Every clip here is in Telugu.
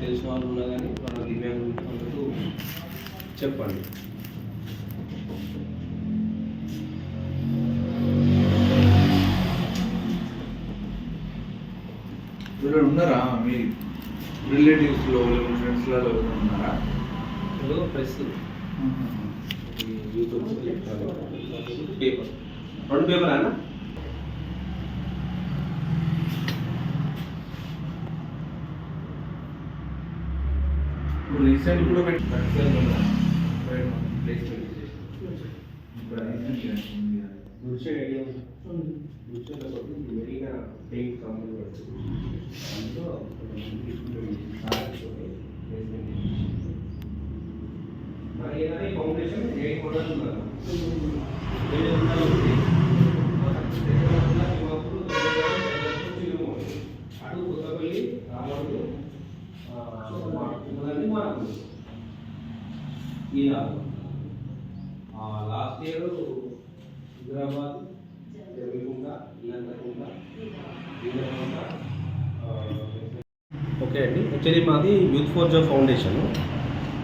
తెలిసిన వాళ్ళు ఉన్నా కానీ మన దివ్యాంగులు చెప్పండి. వీళ్ళు ఉన్నారా? మీ రిలేటివ్స్లో ఫ్రెండ్స్లలో ఎవరైనా ఉన్నారా? ఇప్పుడు ప్రెస్ యూట్యూబ్ పేపర్. రెండు పేపర్ అన్న? ఇప్పుడు రీసెంట్ కూడా పెట్టి ప్లేస్మెంట్ ఇప్పుడు recent ఉంది కదా. గుడిసెడ్ ఐడియా గుడిసెడ్ మెరీనా పెయింట్ కంపెనీ పడుతుంది అందులో మరి ఏదైనా ఫౌండేషన్ ఎయిట్ మోడల్ ఉన్నారు ఏడు వందల ఒకటి. అటు కొత్తపల్లి రామడు ఉన్నదండి మనకు ఈ నాలుగు లాస్ట్ ఇయర్ హైదరాబాద్ జరుగుతుందా ఇల్లంతకుండా ఓకే అండి. యాక్చువల్లీ మాది యూత్ ఫోర్ జాబ్ ఫౌండేషన్.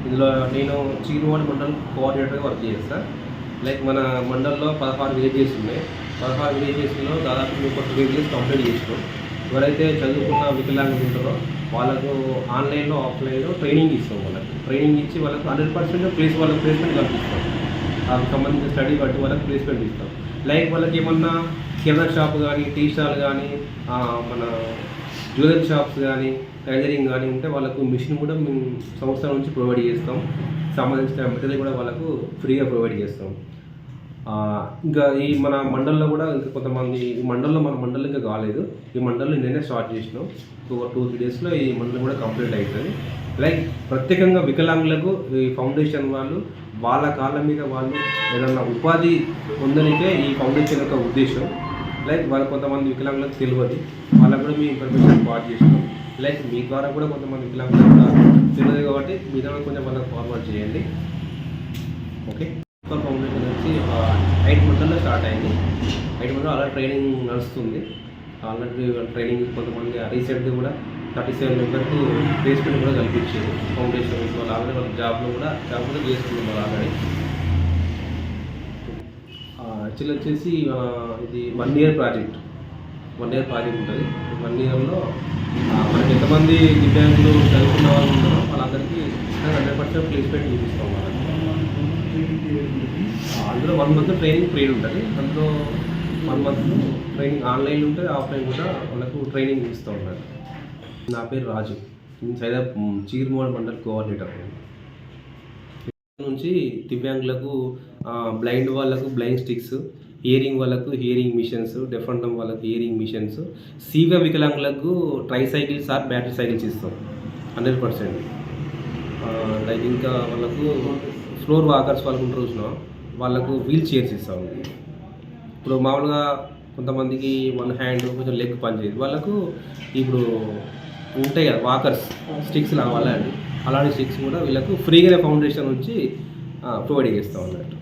ఇందులో నేను చీరువాడి మండల్ కోఆర్డినేటర్గా వర్క్ చేస్తాను లైక్ మన మండల్లో పదహారు విలేజెస్ ఉన్నాయి. పదహారు విలేజెస్లో దాదాపు మేము ఒక విలేజెస్ కంప్లీట్ చేసినాం. ఎవరైతే చదువుకున్న వికలాంగులు ఉంటారో వాళ్ళకు ఆన్లైన్లో ఆఫ్లైన్లో ట్రైనింగ్ ఇస్తాం వాళ్ళకి. ట్రైనింగ్ ఇచ్చి వాళ్ళకు హండ్రెడ్ పర్సెంట్ ప్లేస్ వాళ్ళకి ప్లేస్మెంట్ కల్పిస్తాం. దానికి సంబంధించిన స్టడీ బట్టి వాళ్ళకి ప్లేస్మెంట్ ఇస్తాం. లైక్ వాళ్ళకి ఏమన్నా కిరణా షాప్ కానీ టీ స్టాల్ కానీ మన జ్యువెలరీ షాప్స్ కానీ టైలరింగ్ కానీ ఉంటే వాళ్ళకు మిషన్ కూడా మేము సంస్థ నుంచి ప్రొవైడ్ చేస్తాం. సంబంధించిన మెటీరియల్ కూడా వాళ్ళకు ఫ్రీగా ప్రొవైడ్ చేస్తాం. ఇంకా ఈ మన మండల్లో కూడా ఇంకా కొంతమంది ఈ మండల్లో మన మండలం ఇంకా కాలేదు. ఈ మండల్లో నేనే స్టార్ట్ చేసినాం. ఒక టూ త్రీ డేస్లో ఈ మండలం కూడా కంప్లీట్ అవుతుంది లైక్ ప్రత్యేకంగా వికలాంగులకు ఈ ఫౌండేషన్ వాళ్ళు వాళ్ళ కాళ్ళ మీద వాళ్ళు ఏదన్నా ఉపాధి పొందనికే ఈ ఫౌండేషన్ యొక్క ఉద్దేశం. లైక్ వాళ్ళ కొంతమంది వికలాంగులకు తెలియదు. వాళ్ళకు కూడా మీ ఇన్ఫర్మేషన్ పాస్ చేసినాం లైక్ మీ ద్వారా కూడా కొంతమంది వికలాంగులకు తెలియదు కాబట్టి మీ ద్వారా కొంచెం వాళ్ళకి ఫార్వర్డ్ చేయండి. ఓకే? ఫౌండేషన్ వచ్చి ఎయిట్ మంత్లో స్టార్ట్ అయింది. ఎయిట్ మంత్లో అలా ట్రైనింగ్ నడుస్తుంది. ఆల్రెడీ ట్రైనింగ్ కొంతమంది రీసెంట్గా కూడా థర్టీ సెవెన్ మెంబర్కు ప్లేస్మెంట్ కూడా కల్పించారు. ఫౌండేషన్ వాళ్ళు. ఆల్రెడీ వాళ్ళ జాబ్లో కూడా జాబ్ కూడా చేసుకున్నాం వాళ్ళు ఆల్రెడీ. యాక్చువల్లీ వచ్చేసి ఇది one year project. One year project ఉంటుంది. వన్ ఇయర్లో మనకి ఎంతమంది దివ్యాంగులు చదువుకున్న వాళ్ళు ఉన్నారో వాళ్ళందరికీ హండ్రెడ్ పర్సెంట్ ప్లేస్మెంట్ చూపిస్తాం వాళ్ళకి. అందులో వన్ మంత్ ట్రైనింగ్ పీరియడ్ ఉంటుంది. అందులో వన్ మంత్ ట్రైనింగ్ ఆన్లైన్ ఉంటుంది. ఆఫ్లైన్ కూడా వాళ్ళకు ట్రైనింగ్ ఇస్తూ ఉంటారు నా పేరు రాజు. నేను సైదా చీర్మోడ్ మండల్ కోఆర్డినేటర్ నుంచి దివ్యాంగులకు బ్లైండ్ వాళ్ళకు బ్లైండ్ స్టిక్స్ హియరింగ్ వాళ్ళకు hearing machines deaf and dumb వాళ్ళకు హియరింగ్ మిషన్స్ సీవ వికలాంగులకు tricycles or battery cycles ఇస్తాం. Hundred percent. లైక్ ఇంకా వాళ్ళకు ఫ్లోర్ వాకర్స్ వాళ్ళకు ఉంటారు చూసిన వాళ్ళకు వీల్ చైర్స్ ఇస్తాం. ఇప్పుడు మామూలుగా కొంతమందికి వన్ హ్యాండ్ కొంచెం లెగ్ పనిచేయదు. వాళ్ళకు ఇప్పుడు ఉంటాయి కదా వాకర్స్ స్టిక్స్ లాగా అలాంటి అలాంటి స్టిక్స్ కూడా వీళ్ళకు ఫ్రీగానే ఫౌండేషన్ నుంచి ప్రొవైడ్ చేస్తాం అన్నట్టు